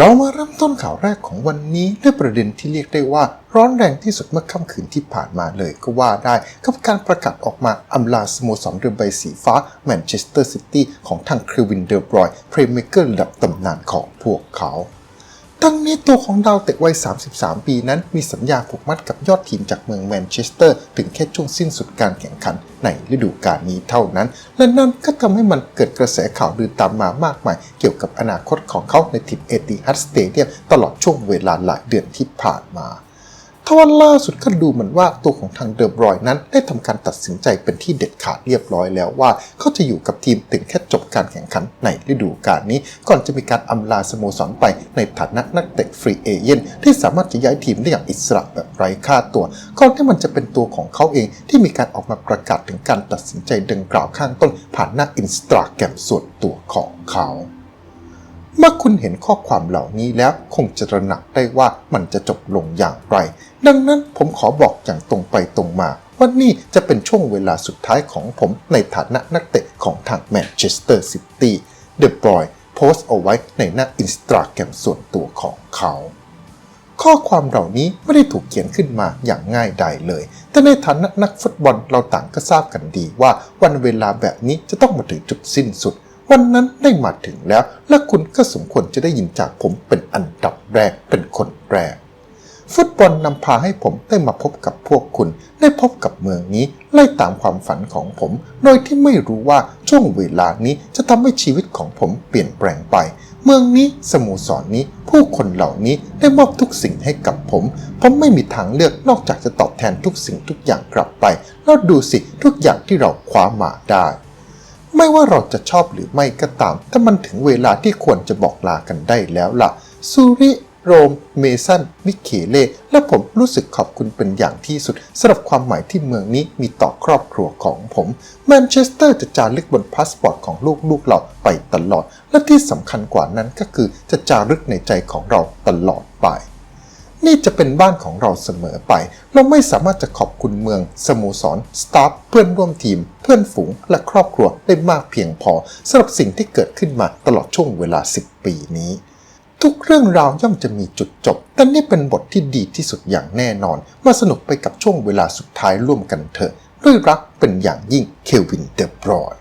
เรามาเริ่มต้นข่าวแรกของวันนี้ด้วยประเด็นที่เรียกได้ว่าร้อนแรงที่สุดเมื่อค่ำคืนที่ผ่านมาเลยก็ว่าได้กับการประกาศออกมาอำลาสโมสรเรือใบสีฟ้าแมนเชสเตอร์ซิตี้ของทางคริวินเดอร์บรอยเพรย์เมเกอร์ระดับตำนานของพวกเขา ทั้งนี้ตัวของดาวเตะวัย 33 ปีนั้นมีสัญญาผูกมัดกับยอดทีมจากเมืองแมนเชสเตอร์ ถึงแค่ช่วงสิ้นสุดการแข่งขันในฤดูกาลนี้เท่านั้น และนั่นก็ทำให้มันเกิดกระแสข่าวลือตามมามากมาย เกี่ยวกับอนาคตของเขาในทีมเอติฮัดสเตเดียมตลอดช่วงเวลาหลายเดือนที่ผ่านมา ทว่าล่าสุดก็ดูเหมือนว่าตัวของทางเดอบรอยนั้นได้ทำการตัดสินใจเป็นที่เด็ดขาดเรียบร้อยแล้วว่า เขาจะอยู่กับทีมถึงแค่จบการแข่งขันในฤดูกาลนี้ ก่อนจะมีการอำลาสโมสรไปในฐานะนักเตะฟรีเอเย่นที่สามารถจะย้ายทีมได้อย่างอิสระแบบไร้ค่าตัวก่อนที่มันจะเป็นตัวของเขาเองที่มีการออกมาประกาศถึงการตัดสินใจดังกล่าวข้างต้นผ่านหน้าอินสตาแกรมส่วนตัวของเขา เมื่อคุณเห็นข้อความเหล่านี้แล้วคงจะตระหนักได้ว่ามันจะจบลงอย่างไร ดังนั้นผมขอบอกอย่างตรงไปตรงมาว่านี่จะเป็นช่วงเวลาสุดท้ายของผมในฐานะนักเตะของทางแมนเชสเตอร์ซิตี้เดอะบอยโพสต์เอาไว้ในหน้าอินสตาแกรมส่วนตัวของเขา ข้อความเหล่านี้ไม่ได้ถูกเขียนขึ้นมาอย่างง่ายดายเลย แต่ในฐานะนักฟุตบอลเราต่างก็ทราบกันดีว่าวันเวลาแบบนี้จะต้องมาถึงจุดสิ้นสุด วันนั้นได้มาถึงแล้ว และคุณก็สมควรจะได้ยินจากผมเป็นอันดับแรกเป็นคนแรก ฟุตบอลนำพาให้ผมได้มาพบกับพวกคุณ ได้พบกับเมืองนี้ไล่ตามความฝันของผม โดยที่ไม่รู้ว่าช่วงเวลานี้จะทำให้ชีวิตของผมเปลี่ยนแปลงไป เมืองนี้สโมสรนนี้ ผู้คนเหล่านี้ได้มอบทุกสิ่งให้กับผม ผมไม่มีทางเลือกนอกจากจะตอบแทนทุกสิ่งทุกอย่างกลับไป แล้วดูสิทุกอย่างที่เราคว้ามาได้ ไม่ว่าเราจะชอบหรือไม่ก็ตาม ถ้ามันถึงเวลาที่ควรจะบอกลากันได้แล้วล่ะ ซูริโรม เมสัน มิเคเล่ และผมรู้สึกขอบคุณเป็นอย่างที่สุดสำหรับความหมายที่เมืองนี้มีต่อครอบครัวของผม แมนเชสเตอร์จะจารึกบนพาสปอร์ตของลูกๆเราไปตลอด และที่สำคัญกว่านั้นก็คือจะจารึกในใจของเราตลอดไป นี่จะเป็นบ้านของเราเสมอไป เราไม่สามารถจะขอบคุณเมือง สโมสร สตาฟ เพื่อนร่วมทีม เพื่อนฝูง และครอบครัวได้มากเพียงพอสำหรับสิ่งที่เกิดขึ้นมาตลอดช่วงเวลา 10 ปีนี้ ทุกเรื่องราวย่อมจะมีจุดจบ แต่นี่เป็นบทที่ดีที่สุดอย่างแน่นอน มาสนุกไปกับช่วงเวลาสุดท้ายร่วมกันเถอะ ด้วยรักเป็นอย่างยิ่ง เคลวิน เดบรอย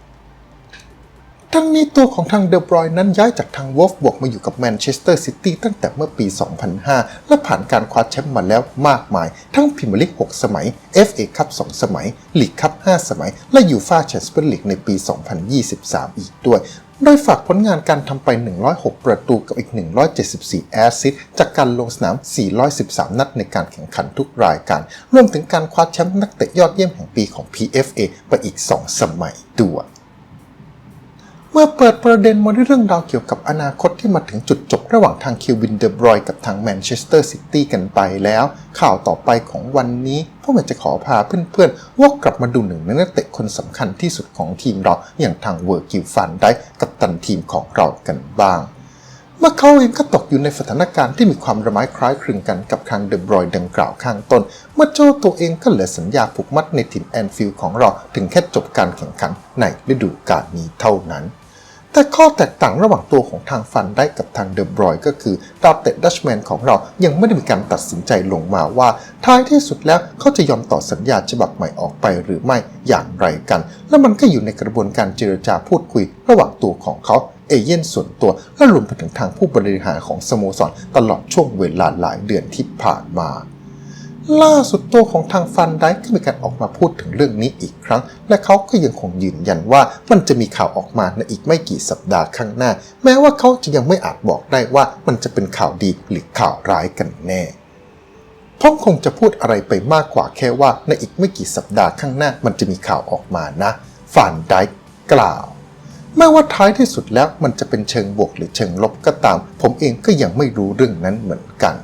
ทั้งนี้ตัวของทางเดอบรอยนั้นย้ายจากทางวอลฟบวกมาอยู่กับแมนเชสเตอร์ซิตี้ตั้งแต่เมื่อปี 2005 และผ่านการคว้าแชมป์มาแล้วมากมาย ทั้งพรีเมียร์ลีก 6 สมัย FA คัพ 2 สมัย ลีกคัพ 5 สมัย และยูฟ่าแชมเปี้ยนลีกในปี 2023 อีกด้วย โดยฝากผลงานการทำไป 106 ประตูกับอีก 174 แอสซิสต์จากการลงสนาม 413 นัดในการแข่งขันทุกรายการ รวมถึงการคว้าแชมป์นักเตะยอดเยี่ยมแห่งปีของ PFA ไปอีก 2 สมัยด้วย เมื่อเปิดประเด็นมาด้วยเรื่องราวเกี่ยวกับอนาคตที่มาถึงจุดจบระหว่างทางคิววินเดอบรอยกับทางแมนเชสเตอร์ซิตี้กันไปแล้ว ข่าวต่อไปของวันนี้พวกมันจะขอพาเพื่อนๆวกกลับมาดูหนึ่งในนักเตะคนสำคัญที่สุดของทีมเราอย่างทางเวอร์กิลฟันได้กับตันทีมของเรากันบ้าง เมื่อเขาเองก็ตกอยู่ในสถานการณ์ที่มีความระไม้คล้ายคลึงกันกับคางเดอบรอยดังกล่าวข้างต้น เมื่อโจตัวเองก็เหลือสัญญาผูกมัดในทีมแอนฟิลด์ของเราถึงแค่จบการแข่งขันในฤดูกาลนี้เท่านั้น แต่ข้อแตกต่างระหว่างตัวของทางฟันได้กับทางเดอบรอยก็คือดาวเตะดัชแมนของเรายังไม่ได้มีการตัดสินใจลงมาว่า ท้ายที่สุดแล้วเขาจะยอมต่อสัญญาฉบับใหม่ออกไปหรือไม่อย่างไรกัน และมันก็อยู่ในกระบวนการเจรจาพูดคุย ระหว่างตัวของเขาเอเย่นส่วนตัวและรวมไปถึงทางผู้บริหารของสโมสรตลอดช่วงเวลาหลายเดือนที่ผ่านมา ล่าสุดตัวของทางฟันได้ก็มีการออกมาพูดถึงเรื่องนี้อีกครั้ง และเขาก็ยังคงยืนยันว่ามันจะมีข่าวออกมาในอีกไม่กี่สัปดาห์ข้างหน้า แม้ว่าเขาจะยังไม่อาจบอกได้ว่ามันจะเป็นข่าวดีหรือข่าวร้ายกันแน่ผมคงจะพูดอะไรไปมากกว่าแค่ว่าในอีกไม่กี่สัปดาห์ข้างหน้ามันจะมีข่าวออกมานะฟันได้กล่าวไม่ว่าท้ายที่สุดแล้วมันจะเป็นเชิงบวกหรือเชิงลบก็ตาม ผมเองก็ยังไม่รู้เรื่องนั้นเหมือนกัน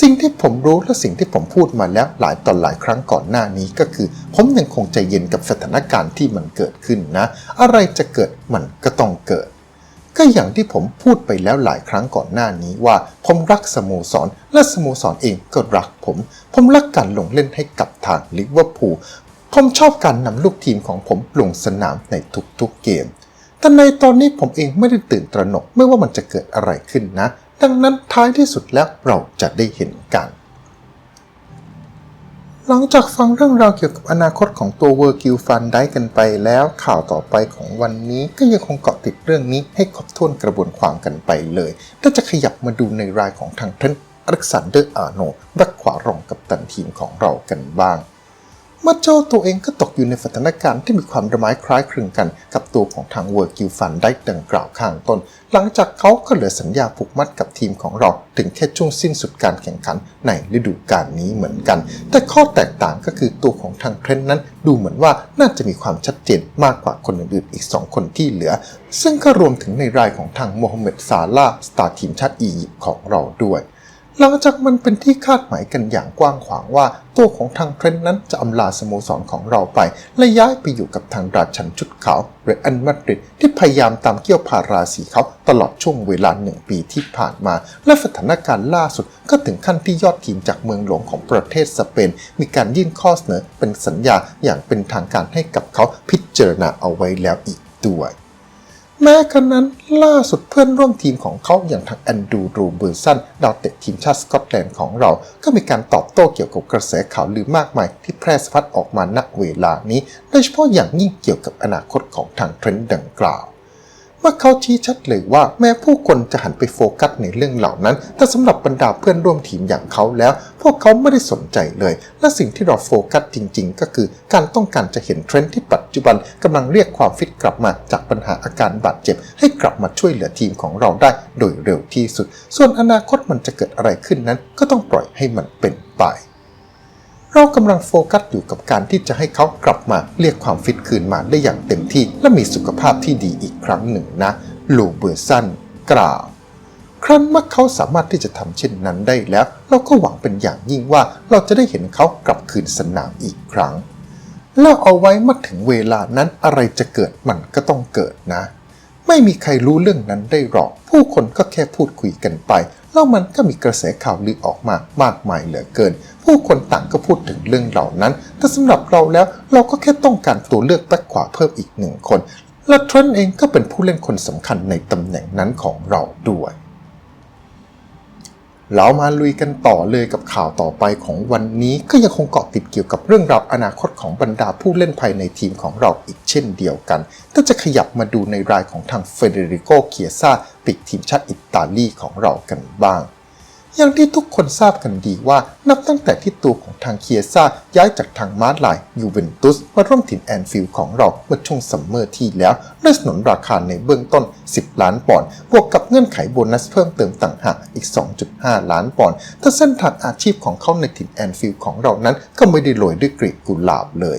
สิ่งที่ผมรู้และสิ่งที่ผมพูดมาแล้วหลายต่อหลายครั้งก่อนหน้านี้ก็คือ ผมยังคงใจเย็นกับสถานการณ์ที่มันเกิดขึ้นนะ อะไรจะเกิดมันก็ต้องเกิด ก็อย่างที่ผมพูดไปแล้วหลายครั้งก่อนหน้านี้ว่า ผมรักสโมสร และสโมสรเองก็รักผม ผมรักการลงเล่นให้กับทางลิเวอร์พูลผมชอบการนำลูกทีมของผมลงสนามในทุกๆเกมแต่ในตอนนี้ผมเองไม่ได้ตื่นตระหนกไม่ว่ามันจะเกิดอะไรขึ้นนะ ดังนั้นท้ายที่สุดแล้วเราจะได้เห็นกัน หลังจากฟังเรื่องราวเกี่ยวกับอนาคตของตัวเวอร์กิลฟันได้กันไปแล้วข่าวต่อไปของวันนี้ก็ยังคงเกาะติดเรื่องนี้ให้ครบถ้วนกระบวนความกันไปเลยแต่จะขยับมาดูในรายของทางเทรนต์อเล็กซานเดอร์อาร์โนแบ็คขวารองกับตันทีมของเรากันบ้าง เมาโจตัวเองก็ตกอยู่ในสถานการณ์ที่มีความระไม้คล้ายคลึงกัน กับตัวของทางเวอร์กิลฟันได้ดังกล่าวข้างต้น หลังจากเขาก็เหลือสัญญาผูกมัดกับทีมของเรา ถึงแค่ช่วงสิ้นสุดการแข่งขันในฤดูกาลนี้เหมือนกัน แต่ข้อแตกต่างก็คือตัวของทางเทรนนั้น ดูเหมือนว่าน่าจะมีความชัดเจนมากกว่าคนอื่นๆอีก 2 คนที่เหลือ ซึ่งก็รวมถึงในรายของทางโมฮัมเหม็ดซาลาสตาร์ทีมชาติอียิปต์ของเราด้วย หลังจากมันเป็นที่คาดหมายกันอย่างกว้างขวางว่า ตัวของทางเทรนต์นั้นจะอำลาสโมสรของเราไป และย้ายไปอยู่กับทางราชันชุดขาวเรอันมาดริดที่พยายามตามเกี่ยวพาราสีเขาตลอดช่วงเวลาหนึ่งปีที่ผ่านมา และสถานการณ์ล่าสุดก็ถึงขั้นที่ยอดทีมจากเมืองหลวงของประเทศสเปน มีการยื่นข้อเสนอเป็นสัญญาอย่างเป็นทางการให้กับเขาพิจารณาเอาไว้แล้วอีกด้วย แม้กระนั้นล่าสุดเพื่อนร่วมทีมของเขาอย่างทางแอนดูรูเบอร์สันดาวเตะทีมชาติสกอตแลนด์ของเรา ก็มีการตอบโต้เกี่ยวกับกระแสข่าวลือมากมาย ที่แพร่สะพัดออกมาณเวลานี้ โดยเฉพาะอย่างยิ่งเกี่ยวกับอนาคตของทางเทรนด์ดังกล่าว เมื่อเขาชี้ชัดเลยว่าแม้ผู้คนจะหันไปโฟกัสในเรื่องเหล่านั้น แต่สำหรับบรรดาเพื่อนร่วมทีมอย่างเขาแล้ว พวกเขาไม่ได้สนใจเลย และสิ่งที่เราโฟกัสจริง ๆ ก็คือ การต้องการจะเห็นเทรนด์ที่ปัจจุบันกำลังเรียกความฟิตกลับมาจากปัญหาอาการบาดเจ็บ ให้กลับมาช่วยเหลือทีมของเราได้โดยเร็วที่สุด ส่วนอนาคตมันจะเกิดอะไรขึ้นนั้น ก็ต้องปล่อยให้มันเป็นไป เรากำลังโฟกัสอยู่กับการที่จะให้เขากลับมาเรียกความฟิตคืนมาได้อย่างเต็มที่ และมีสุขภาพที่ดีอีกครั้งหนึ่งนะ ลูเบอร์สันกล่าว ครั้นเมื่อเขาสามารถที่จะทำเช่นนั้นได้แล้ว เราก็หวังเป็นอย่างยิ่งว่าเราจะได้เห็นเขากลับคืนสนามอีกครั้ง แล้วเอาไว้เมื่อถึงเวลานั้นอะไรจะเกิดมันก็ต้องเกิดนะ ไม่มีใครรู้เรื่องนั้นได้หรอก ผู้คนก็แค่พูดคุยกันไป แล้วมันก็มีกระแสข่าวลือออกมามากมายเหลือเกิน ผู้คนต่างก็พูดถึงเรื่องเหล่านั้น แต่สำหรับเราแล้วเราก็แค่ต้องการตัวเลือกแบ็คขวาเพิ่มอีกหนึ่งคน และเทรนต์เองก็เป็นผู้เล่นคนสำคัญในตำแหน่งนั้นของเราด้วยเรามาลุยกันต่อเลยกับข่าวต่อไปของวันนี้ก็ยังคงเกาะติดเกี่ยวกับเรื่องราวอนาคตของบรรดาผู้เล่นภายในทีมของเราอีกเช่นเดียวกันแต่จะขยับมาดูในรายของทางเฟเดริโกเคียซาปีกทีมชาติอิตาลีของเรากันบ้าง อย่างที่ทุกคนทราบกันดีว่านับตั้งแต่ที่ตัวของทางเคียซ่าย้ายจากทางมาร์ลายยูเวนตุสมาร่วมถิ่นแอนฟิลด์ของเราเมื่อช่วงซัมเมอร์ที่แล้วด้วยสนนราคาในเบื้องต้น 10 ล้านปอนด์บวกกับเงื่อนไขโบนัสเพิ่มเติมต่างหากอีก 2.5 ล้านปอนด์แต่เส้นทางอาชีพของเขาในถิ่นแอนฟิลด์ของเรานั้นก็ไม่ได้โรยด้วยกลีบกุหลาบเลย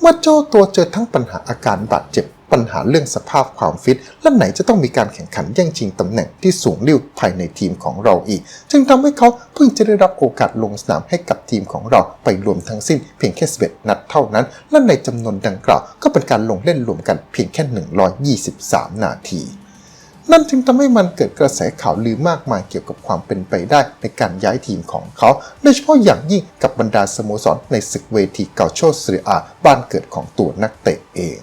เมื่อโจ้ตัวเจอทั้งปัญหาอาการบาดเจ็บ ปัญหาเรื่องสภาพความฟิต และไหนจะต้องมีการแข่งขันแย่งชิงตำแหน่งที่สูงลิ่วภายในทีมของเราอีก จึงทำให้เขาเพิ่งจะได้รับโอกาสลงสนามให้กับทีมของเราไปรวมทั้งสิ้นเพียงแค่11นัดเท่านั้น และในจำนวนดังกล่าวก็เป็นการลงเล่นรวมกันเพียงแค่ 123 นาทีนั่นจึงทำให้มันเกิดกระแสข่าวลือมากมายเกี่ยวกับความเป็นไปได้ในการย้ายทีมของเขา โดยเฉพาะอย่างยิ่งกับบรรดาสโมสรในศึกเวทีเกาโชเซเรียอาบ้านเกิดของตัวนักเตะเอง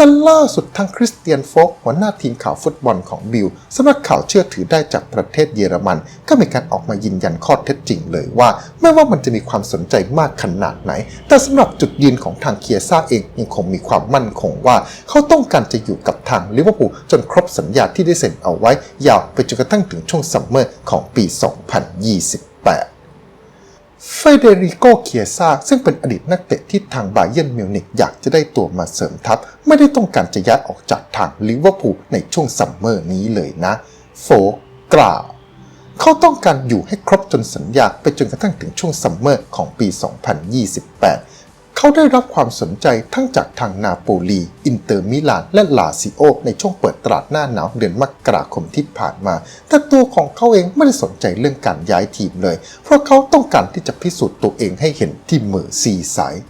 แต่ล่าสุดทางคริสเตียนโฟกหัวหน้าทีมข่าวฟุตบอลของบิลสำนักข่าวเชื่อถือได้จากประเทศเยอรมัน ก็มีการออกมายืนยันข้อเท็จจริงเลยว่า ไม่ว่ามันจะมีความสนใจมากขนาดไหน แต่สำหรับจุดยืนของทางเคียซ่าเองยังคงมีความมั่นคงว่า เขาต้องการจะอยู่กับทางลิเวอร์พูลจนครบสัญญาที่ได้เซ็นเอาไว้ ยาวไปจนกระทั่งถึงช่วงซัมเมอร์ของปี 2028 เฟเดริโกเคียซาซึ่งเป็นอดีตนักเตะที่ทางบาเยิร์นมิวนิกอยากจะได้ตัวมาเสริมทัพ ไม่ได้ต้องการจะย้ายออกจากทางลิเวอร์พูลในช่วงซัมเมอร์นี้เลยนะ โฟกกล่าวเขาต้องการอยู่ให้ครบจนสัญญาไปจนกระทั่งถึงช่วงซัมเมอร์ของปี 2028 เขาได้รับความสนใจทั้งจากทางนาโปลี อินเตอร์มิลาน และลาซิโอในช่วงเปิดตลาดหน้าหนาวเดือนมกราคมที่ผ่านมา แต่ตัวของเขาเองไม่ได้สนใจเรื่องการย้ายทีมเลย เพราะเขาต้องการที่จะพิสูจน์ตัวเองให้เห็นที่เมอร์ซีไซด์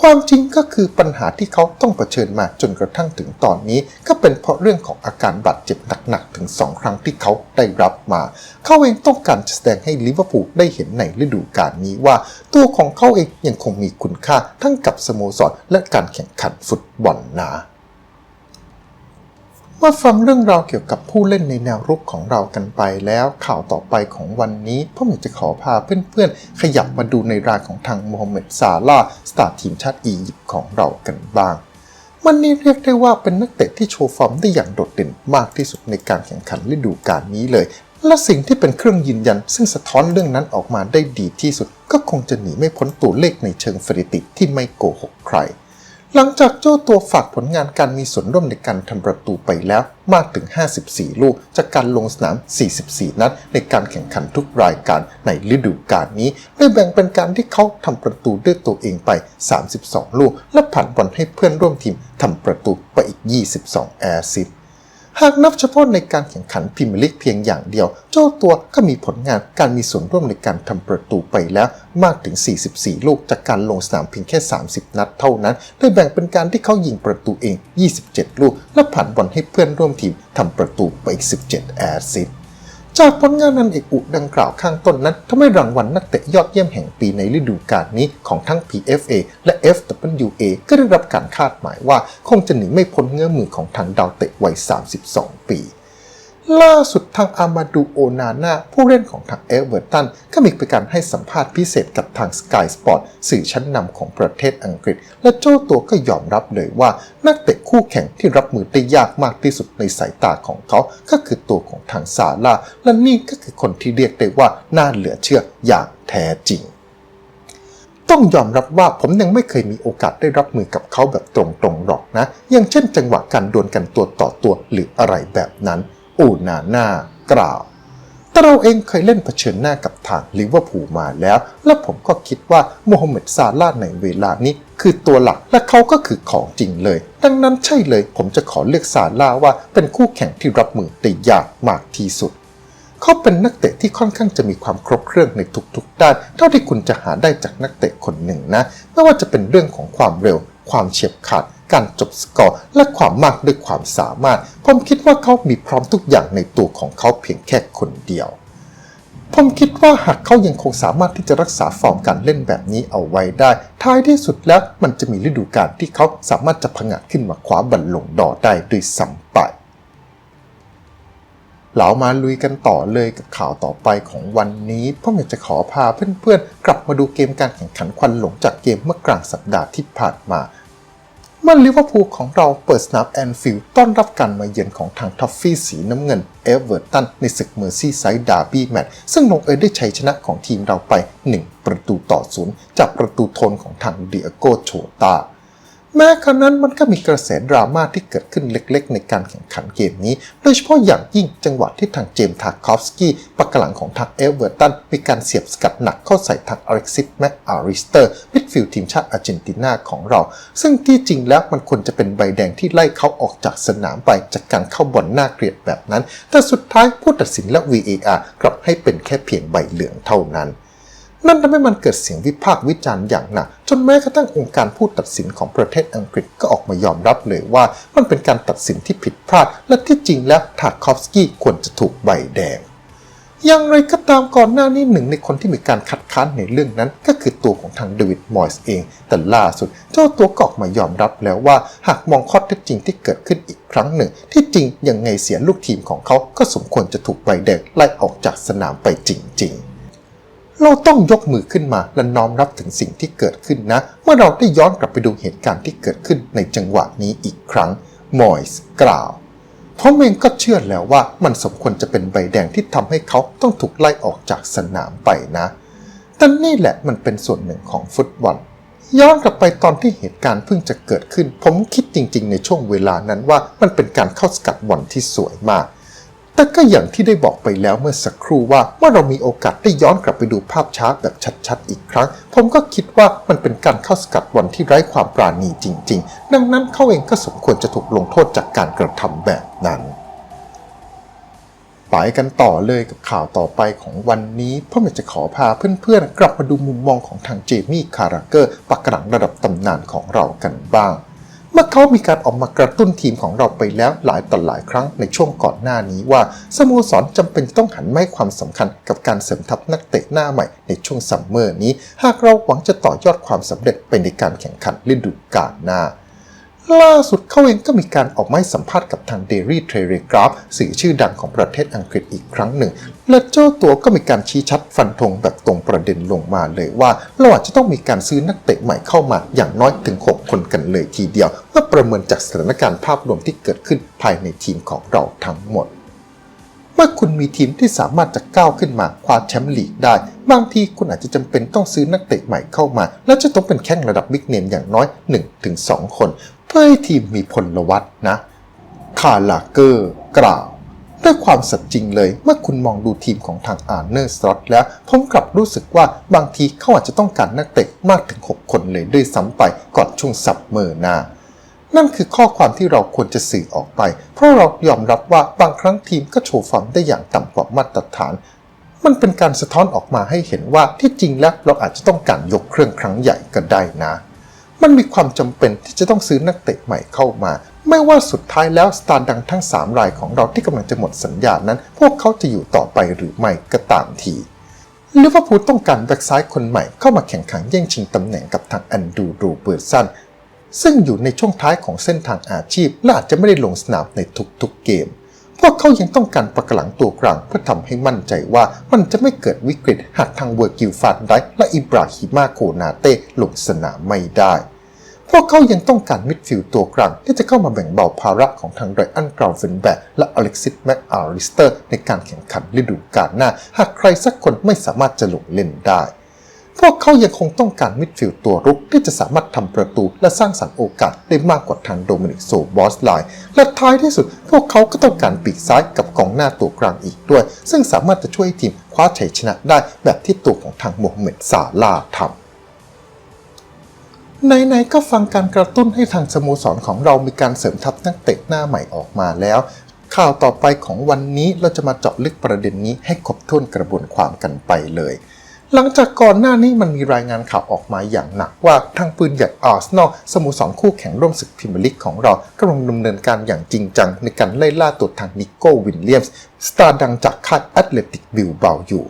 ความจริงก็คือปัญหาที่เขาต้องเผชิญมาจนกระทั่งถึงตอนนี้ ก็เป็นเพราะเรื่องของอาการบาดเจ็บหนักๆถึง 2 ครั้งที่เขาได้รับมา เขาเองต้องการจะแสดงให้ลิเวอร์พูลได้เห็นในฤดูกาลนี้ว่า ตัวของเขาเองยังคงมีคุณค่าทั้งกับสโมสรและการแข่งขันฟุตบอลนะ มมาฟังเรื่องราวเกี่ยวกับผู้เล่นในแนวรุกของเรากันไปแล้วข่าวต่อไปของวันนี้ผมอยากจะขอพาเพื่อนๆ ขยับมาดูในรายของทางโมฮัมเหม็ดซาลาสตาร์ทีมชาติอียิปต์ของเรากันบ้างมันนี่เรียกได้ว่าเป็นนักเตะที่โชว์ฟอร์มได้อย่างโดดเด่นมากที่สุดในการแข่งขันฤดูกาลนี้เลย และสิ่งที่เป็นเครื่องยืนยัน ซึ่งสะท้อนเรื่องนั้นออกมาได้ดีที่สุด ก็คงจะหนีไม่พ้นตัวเลขในเชิงสถิติที่ไม่โกหกใคร หลังจากเจ้าตัวฝากผลงานการมีส่วนร่วมในการทำประตูไปแล้วมากถึง 54 ลูก จากการลงสนาม 44 นัด ในการแข่งขันทุกรายการในฤดูกาลนี้ ไดยแบ่งเป็นการที่เขาทำประตูด้วยตัวเองไป 32 ลูก และผ่านบอลให้เพื่อนร่วมทีมทำประตูไปอีก 22 แอซิสต์ หากนับเฉพาะในการแข่งขันพรีเมียร์ลีกเพียงอย่างเดียว เจ้าตัวก็มีผลงานการมีส่วนร่วมในการทำประตูไปแล้วมากถึง 44 ลูกจากการลงสนามเพียงแค่ 30 นัดเท่านั้น โดยแบ่งเป็นการที่เขายิงประตูเอง 27 ลูก และผ่านบอลให้เพื่อนร่วมทีมทำประตูไปอีก 17 แอสซิสต์ จากผลงานนันเอกอุดังกล่าวข้างต้นนั้นทำให้รางวัลนักเตะยอดเยี่ยมแห่งปีในฤดูกาลนี้ของทั้ง PFA และ FWA ก็ได้รับการคาดหมายว่าคงจะหนีไม่พ้นเงื้อมือของทางดาวเตะวัย 32 ปี ล่าสุดทางอามาดูโอนาน่าผู้เล่นของทางเอเวอร์ตันก็มีการให้สัมภาษณ์พิเศษกับทาง Sky Sport สื่อชั้นนำของประเทศอังกฤษ และเจ้าตัวก็ยอมรับเลยว่า นักเตะคู่แข่งที่รับมือได้ยากมากที่สุดในสายตาของเขา ก็คือตัวของทางซาร่าและนี่ก็คือคนที่เรียกได้ว่าน่าเหลือเชื่ออย่างแท้จริงต้องยอมรับว่าผมยังไม่เคยมีโอกาสได้รับมือกับเขาแบบตรงๆหรอกนะ อย่างเช่นจังหวะการดวลกันตัวต่อตัวหรืออะไรแบบนั้น อูนาน่ากล่าวแต่เราเองเคยเล่นเผชิญหน้ากับทางลิเวอร์พูลมาแล้ว และผมก็คิดว่าโมฮัมเหม็ดซาลาห์ในเวลานี้คือตัวหลักและเขาก็คือของจริงเลย ดังนั้นใช่เลย ผมจะขอเลือกซาลาว่าเป็นคู่แข่งที่รับมือได้ยากมากที่สุด เขาเป็นนักเตะที่ค่อนข้างจะมีความครบเครื่องในทุกๆด้าน เท่าที่คุณจะหาได้จากนักเตะคนหนึ่งนะ ไม่ว่าจะเป็นเรื่องของความเร็ว ความเฉียบขาด การจบสกอร์และความมากด้วยความสามารถ ผมคิดว่าเขามีพร้อมทุกอย่างในตัวของเขาเพียงแค่คนเดียว ผมคิดว่าหากเขายังคงสามารถที่จะรักษาฟอร์มการเล่นแบบนี้เอาไว้ได้ ท้ายที่สุดแล้วมันจะมีฤดูกาลที่เขาสามารถจะผงาดขึ้นมาคว้าบัลลงดอได้ด้วยซ้ำไป เรามาลุยกันต่อเลยกับข่าวต่อไปของวันนี้ผมอยากจะขอพาเพื่อนๆ กลับมาดูเกมการแข่งขันควันหลงจากเกมเมื่อกลางสัปดาห์ที่ผ่านมาเมื่อลิเวอร์พูลของเราเปิดสนามแอนฟิลด์ต้อนรับการมาเยือนของทางท็อฟฟี่สีน้ำเงินเอเวอร์ตันในศึกเมอร์ซี่ไซด์ดาร์บี้แมตช์ซึ่งลงเอยด้วยชัยชนะของทีมเราไป 1 ประตูต่อศูนย์จากประตูโทนของทางเดียโกโชตา แม้ครั้นั้นมันก็มีกระแสดราม่าที่เกิดขึ้นเล็กๆ ในการแข่งขันเกมนี้ โดยเฉพาะอย่างยิ่งจังหวะที่ทางเจมส์ทาคอฟสกี้ปักหลังของทางเอเวอร์ตันมีการเสียบสกัดหนักเข้าใส่ทางอเล็กซิสแม็กอาริสเตอร์มิดฟิลด์ทีมชาติอาร์เจนตินาของเรา ซึ่งที่จริงแล้วมันควรจะเป็นใบแดงที่ไล่เขาออกจากสนามไปจากการเข้าบอลหน้าเกลียดแบบนั้น แต่สุดท้ายผู้ตัดสินและ VAR กลับให้เป็นแค่เพียงใบเหลืองเท่านั้น นั่นทำให้มันเกิดเสียงวิพากษ์วิจารณ์อย่างหนัก จนแม้กระทั่งองค์การผู้ตัดสินของประเทศอังกฤษก็ออกมายอมรับเลยว่ามันเป็นการตัดสินที่ผิดพลาด และที่จริงแล้วทาคอฟสกี้ควรจะถูกใบแดงอย่างไรก็ตามก่อนหน้านี้หนึ่งในคนที่มีการคัดค้านในเรื่องนั้น ก็คือตัวของทางเดวิดมอยส์เอง แต่ล่าสุด เจ้าตัวก็ออกมายอมรับแล้วว่า หากมองข้อเท็จจริงที่เกิดขึ้นอีกครั้งหนึ่ง ที่จริงยังไงเสียลูกทีมของเขาก็สมควรจะถูกใบแดงไล่ออกจากสนามไปจริง ๆ เราต้องยกมือขึ้นมาและน้อมรับถึงสิ่งที่เกิดขึ้นนะ เมื่อเราได้ย้อนกลับไปดูเหตุการณ์ที่เกิดขึ้นในจังหวะนี้อีกครั้ง มอยส์กล่าวผมเองก็เชื่อแล้วว่ามันสมควรจะเป็นใบแดงที่ทำให้เขาต้องถูกไล่ออกจากสนามไปนะ แต่นี่แหละมันเป็นส่วนหนึ่งของฟุตบอล ย้อนกลับไปตอนที่เหตุการณ์เพิ่งจะเกิดขึ้น ผมคิดจริง ๆ ในช่วงเวลานั้นว่ามันเป็นการเข้าสกัดบอลที่สวยมาก แต่ก็อย่างที่ได้บอกไปแล้วเมื่อสักครู่ว่าเมื่อเรามีโอกาสได้ย้อนกลับไปดูภาพช้าแบบชัดๆ อีกครั้ง ผมก็คิดว่ามันเป็นการเข้าสกัดบอลที่ไร้ความปราณีจริง ๆ ดังนั้นเขาเองก็สมควรจะถูกลงโทษจากการกระทำแบบนั้นไปกันต่อเลยกับข่าวต่อไปของวันนี้ผมอยากจะขอพาเพื่อนๆ กลับมาดูมุมมองของทางเจมี่คาราเกอร์ปักหลังระดับตำนานของเรากันบ้าง เมื่อเขามีการออกมากระตุ้นทีมของเราไปแล้วหลายต่อหลายครั้งในช่วงก่อนหน้านี้ว่าสโมสรจำเป็นต้องหันมาให้ความสำคัญกับการเสริมทัพนักเตะหน้าใหม่ในช่วงซัมเมอร์นี้ หากเราหวังจะต่อยอดความสำเร็จไปในการแข่งขันฤดูกาลหน้า ล่าสุดเขาเองก็มีการออกมาให้สัมภาษณ์กับทาง Daily Telegraph สื่อชื่อดังของประเทศอังกฤษอีกครั้งหนึ่ง และเจ้าตัวก็มีการชี้ชัดฟันธงแบบตรงประเด็นลงมาเลยว่าเราอาจจะต้องมีการซื้อนักเตะใหม่เข้ามาอย่างน้อยถึง 6 คนกันเลยทีเดียว เมื่อประเมินจากสถานการณ์ภาพรวมที่เกิดขึ้นภายในทีมของเราทั้งหมดเมื่อคุณมีทีมที่สามารถจะก้าวขึ้นมาคว้าแชมป์ลีกได้ บางทีคุณอาจจะจำเป็นต้องซื้อนักเตะใหม่เข้ามา และจะต้องเป็นแข้งระดับบิ๊กเนมอย่างน้อย 1-2 คน พื่อให้ทีมมีพลวัตนะคาลาเกอร์กล่าวด้วยความสัตย์จริงเลยเมื่อคุณมองดูทีมของทางอาร์เนอร์สล็อตแล้วผมกลับรู้สึกว่าบางทีเขาอาจจะต้องการนักเตะมากถึง 6 คนเลยด้วยซ้ำไปก่อนช่วงสับเมอร์หน้านั่นคือข้อความที่เราควรจะสื่อออกไป เพราะเรายอมรับว่าบางครั้งทีมก็โชว์ฟอร์มได้อย่างต่ำกว่ามาตรฐาน มันเป็นการสะท้อนออกมาให้เห็นว่าที่จริงแล้วเราอาจจะต้องการยกเครื่องครั้งใหญ่ก็ได้นะ มันมีความจำเป็นที่จะต้องซื้อนักเตะใหม่เข้ามา ไม่ว่าสุดท้ายแล้วสตาร์ดังทั้ง 3 รายของเราที่กำลังจะหมดสัญญานั้น พวกเขาจะอยู่ต่อไปหรือไม่ก็ตามทีลิเวอร์พูลต้องการแบ็กซ้ายคนใหม่เข้ามาแข่งขันแย่งชิงตำแหน่งกับทางอันดูโรเบิร์ตสันซึ่งอยู่ในช่วงท้ายของเส้นทางอาชีพและอาจจะไม่ได้ลงสนามในทุกๆเกม พวกเขายังต้องการประกหลังตัวกลางเพื่อทำให้มั่นใจว่ามันจะไม่เกิดวิกฤตหากทางเวอร์กิลฟานไดและอิบราฮิมาโคนาเต้ลงสนามไม่ได้ พวกเขายังต้องการมิดฟิลด์ตัวกลางที่จะเข้ามาแบ่งเบาภาระของทางไรอันกราวเฟนแบกและอเล็กซิสแม็กอาริสเตอร์ในการแข่งขันฤดูกาลหน้า หากใครสักคนไม่สามารถจะลงเล่นได้ พวกเขายังคงต้องการมิดฟิลด์ตัวรุกที่จะสามารถทำประตูและสร้างสรรค์โอกาสได้มากกว่าทางโดมินิกโซบอสไลน์และท้ายที่สุด พวกเขาก็ต้องการปีกซ้ายกับกองหน้าตัวกลางอีกด้วย ซึ่งสามารถจะช่วยทีมคว้าชัยชนะได้แบบที่ตัวของทางโมฮัมเหม็ดซาลาทำไหนๆก็ฟังการกระตุ้นให้ทางสโมสรของเรามีการเสริมทัพนักเตะหน้าใหม่ออกมาแล้ว ข่าวต่อไปของวันนี้เราจะมาเจาะลึกประเด็นนี้ให้ครบถ้วนกระบวนความกันไปเลย หลังจากก่อนหน้านี้มันมีรายงานข่าวออกมาอย่างหนักว่าทางปืนใหญ่อาร์เซนอลสโมสรคู่แข่งร่วมศึกพรีเมียร์ลีกของเรากำลังดำเนินการอย่างจริงจังในการไล่ล่าตัวทางนิโก้วิลเลียมส์สตาร์ดังจากค่ายแอตเลติกบิลเบาอยู่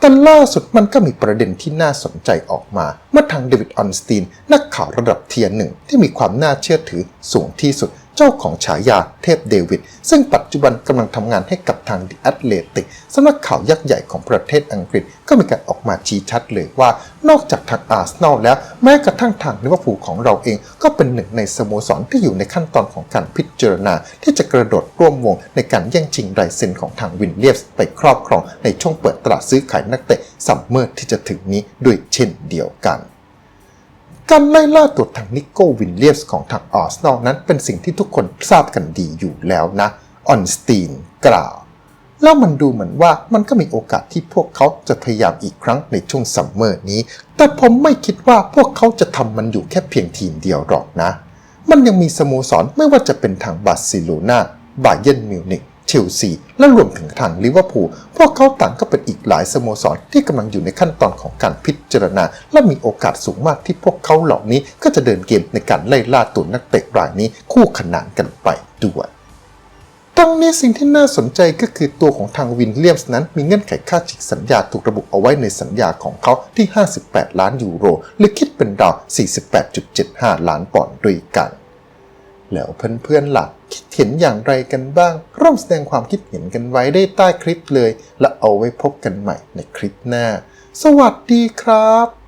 แต่ล่าสุดมันก็มีประเด็นที่น่าสนใจออกมา เมื่อทางเดวิดออนสตีน นักข่าวระดับเทียร์หนึ่งที่มีความน่าเชื่อถือสูงที่สุด เจ้าของฉายาเทพเดวิด ซึ่งปัจจุบันกำลังทำงานให้กับทางดิแอตเลติกสำนักข่าวยักษ์ใหญ่ของประเทศอังกฤษก็มีการออกมาชี้ชัดเลยว่า นอกจากทางอาร์เซนอลแล้ว แม้กระทั่งทางลิเวอร์พูลของเราเองก็เป็นหนึ่งในสโมสรที่อยู่ในขั้นตอนของการพิจารณา ที่จะกระโดดร่วมวงในการแย่งชิงลายเซ็นของทางวินเลียมส์ไปครอบครองในช่วงเปิดตลาดซื้อขายนักเตะซัมเมอร์ที่จะถึงนี้ด้วยเช่นเดียวกัน การไล่ล่าตัวทางนิโก้วินเลียสของทางอาร์เซนอลนั้นเป็นสิ่งที่ทุกคนทราบกันดีอยู่แล้วนะ ออนสตีนกล่าว แล้วมันดูเหมือนว่ามันก็มีโอกาสที่พวกเขาจะพยายามอีกครั้งในช่วงซัมเมอร์นี้ แต่ผมไม่คิดว่าพวกเขาจะทำมันอยู่แค่เพียงทีมเดียวหรอกนะ มันยังมีสโมสรไม่ว่าจะเป็นทางบาร์เซโลนาบาเยิร์นมิวนิก เชลซี และรวมถึงทางลิเวอร์พูลพวกเขาต่างก็เป็นอีกหลายสโมสรที่กำลังอยู่ในขั้นตอนของการพิจารณา และมีโอกาสสูงมากที่พวกเขาเหล่านี้ก็จะเดินเกมในการไล่ล่าตัวนักเตะรายนี้คู่ขนานกันไปด้วยตรงนี้สิ่งที่น่าสนใจก็คือตัวของทางวินเลียมส์นั้นมีเงื่อนไขค่าฉีกสัญญาถูกระบุเอาไว้ในสัญญาของเขาที่ 58 ล้านยูโรหรือคิดเป็นราว 48.75 ล้านปอนด์ด้วยกัน แล้วเพื่อนๆหลักคิดเห็นอย่างไรกันบ้าง ร่วมแสดงความคิดเห็นกันไว้ได้ใต้คลิปเลย และเอาไว้พบกันใหม่ในคลิปหน้า สวัสดีครับ